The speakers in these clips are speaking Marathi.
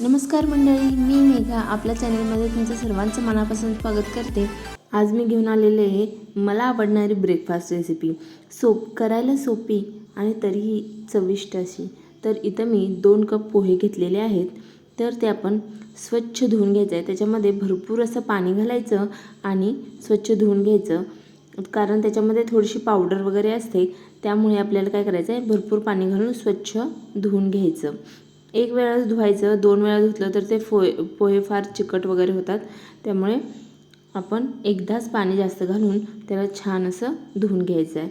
नमस्कार मंडळी मी मेघा. आपल्या चॅनलमध्ये तुमचं सर्वांचं मनापासून स्वागत करते. आज मी घेऊन आलेले आहे मला आवडणारी ब्रेकफास्ट रेसिपी सोप करायला सोपी आणि तरीही चविष्ट अशी. तर इथं मी दोन कप पोहे घेतलेले आहेत. तर ते आपण स्वच्छ धुवून घ्यायचं आहे त्याच्यामध्ये भरपूर असं पाणी घालायचं आणि स्वच्छ धुवून घ्यायचं. कारण त्याच्यामध्ये थोडीशी पावडर वगैरे असते. त्यामुळे आपल्याला काय करायचं आहे भरपूर पाणी घालून स्वच्छ धुवून घ्यायचं. एक वेळाच धुवायचं दोन वेळा धुतलं तर ते फोय पोहे फार चिकट वगैरे होतात. त्यामुळे आपण एकदाच पाणी जास्त घालून त्याला छान असं धुवून घ्यायचं आहे.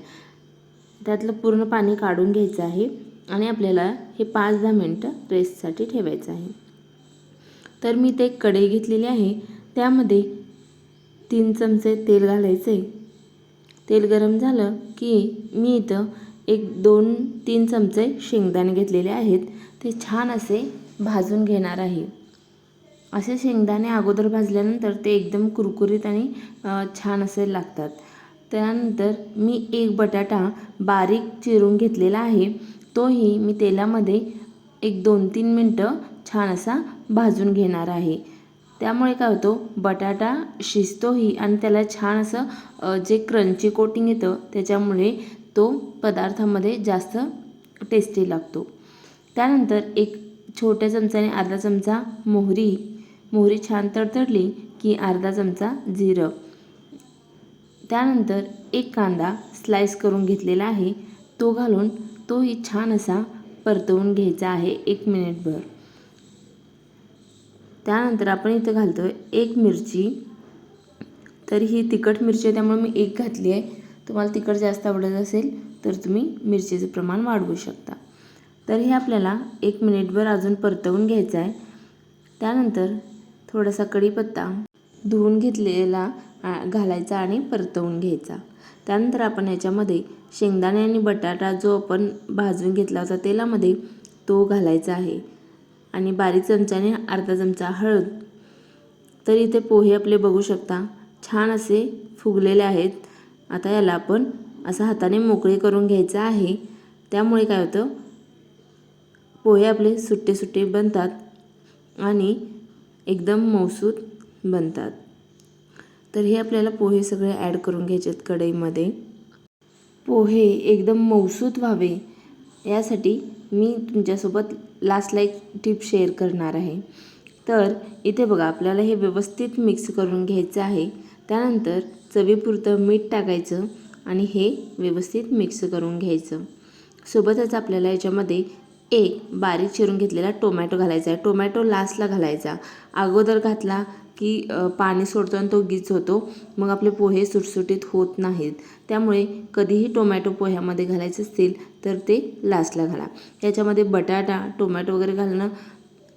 त्यातलं पूर्ण पाणी काढून घ्यायचं आहे आणि आपल्याला हे पाच दहा मिनटं रेस्टसाठी ठेवायचं आहे. तर मी ते एक कढई घेतलेली आहे. त्यामध्ये तीन चमचे तेल घालायचे. तेल गरम झालं की मी इथं एक दोन तीन चमचे शेंगदाणे घेतलेले आहेत. ते छान असे भाजून घेणार आहे. असे शेंगदाणे अगोदर भाजल्यानंतर ते एकदम कुरकुरीत आणि छान असे लागतात. त्यानंतर मी एक बटाटा बारीक चिरून घेतलेला आहे. तोही मी तेलामध्ये एक दोन तीन मिनटं छान असा भाजून घेणार आहे. त्यामुळे काय होतो बटाटा शिजतोही आणि त्याला छान असं जे क्रंची कोटिंग येतं त्याच्यामुळे तो पदार्थामध्ये जास्त टेस्टी लागतो. त्यानंतर एक छोट्या चमच्याने अर्धा चमचा मोहरी. मोहरी छान तडतडली की अर्धा चमचा जिरं. त्यानंतर एक कांदा स्लाइस करून घेतलेला आहे. तो घालून तोही छान असा परतवून घ्यायचा आहे एक मिनिटभर. त्यानंतर आपण इथं घालतो आहे एक मिरची. तर ही तिखट मिरची आहे त्यामुळे मी एक घातली आहे. तुम्हाला तिखट जास्त आवडत असेल तर तुम्ही मिरचीचं प्रमाण वाढवू शकता. तर हे आपल्याला एक मिनिटभर अजून परतवून घ्यायचं आहे. त्यानंतर थोडासा कढीपत्ता धुवून घेतलेला घालायचा आणि परतवून घ्यायचा. त्यानंतर आपण याच्यामध्ये शेंगदाणे आणि बटाटा जो आपण भाजून घेतला होता तेलामध्ये तो घालायचा आहे. आणि बारीक चमच्याने अर्धा चमचा हळद. तर इथे पोहे आपले बघू शकता छान असे फुगलेले आहेत. आता याला आपण असं हाताने मोकळे करून घ्यायचं आहे. त्यामुळे काय होतं पोहे आपले सुट्टे सुट्टे बनतात आणि एकदम मौसूद बनतात. तर हे आपल्याला पोहे सगळे ॲड करून घ्यायचे आहेत कढईमध्ये. पोहे एकदम मौसूद व्हावे यासाठी मी तुमच्यासोबत लास्टला एक टिप शेअर करणार आहे. तर इथे बघा आपल्याला हे व्यवस्थित मिक्स करून घ्यायचं आहे. त्यानंतर चवीपुरतं मीठ टाकायचं आणि हे व्यवस्थित मिक्स करून घ्यायचं. सोबतच आपल्याला याच्यामध्ये एक बारीक चिरून घेतलेला टोमॅटो घालायचा आहे. टोमॅटो लास्टला घालायचा. अगोदर घातला की पाणी सोडतो आणि तो गीच होतो. मग आपले पोहे सुटसुटीत होत नाहीत. त्यामुळे कधीही टोमॅटो पोह्यामध्ये घालायचे असतील तर ते लास्टला घाला. त्याच्यामध्ये बटाटा टोमॅटो वगैरे घालणं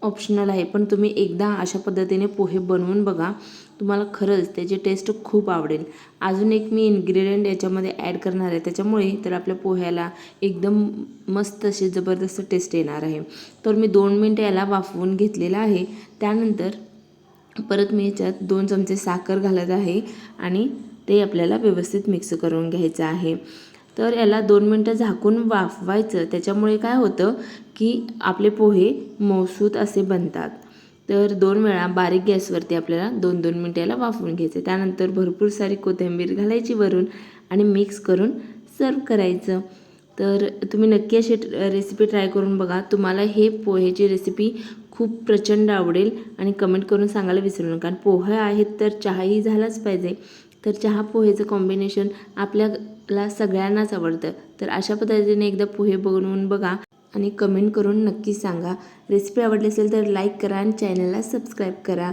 ऑप्शनल आहे. पण तुम्ही एकदा अशा पद्धतीने पोहे बनवून बघा. तुम्हाला खरंच त्याची टेस्ट खूप आवडेल. अजून एक मी इन्ग्रेडियंट याच्यामध्ये ॲड करणार आहे. त्याच्यामुळे तर आपल्या पोह्याला एकदम मस्त अशी जबरदस्त टेस्ट येणार आहे. तर मी दोन मिनटं याला वाफवून घेतलेलं आहे. त्यानंतर परत मी याच्यात दोन चमचे साखर घालत आहे. आणि ते आपल्याला व्यवस्थित मिक्स करून घ्यायचं आहे. तर याला दोन मिनटं झाकून वाफवायचं. त्याच्यामुळे काय होतं की आपले पोहे मौसूद असे बनतात. तर दोन वेळा बारीक गॅसवरती आपल्याला दोन दोन मिनटं याला वाफवून घ्यायचं. त्यानंतर भरपूर सारी कोथिंबीर घालायची वरून आणि मिक्स करून सर्व करायचं. तर तुम्ही नक्की अशी रेसिपी ट्राय करून बघा. तुम्हाला हे पोहेची रेसिपी खूप प्रचंड आवडेल आणि कमेंट करून सांगायला विसरू नका. पोहे आहेत तर चहाही झालाच पाहिजे. तर चहा पोहेचं कॉम्बिनेशन आपल्याला सगळ्यांनाच आवडतं. तर अशा पद्धतीने एकदा पोहे बनवून बघा आणि कमेंट करून नक्की सांगा. रेसिपी आवडली असेल तर लाईक करा आणि चॅनलला सबस्क्राईब करा.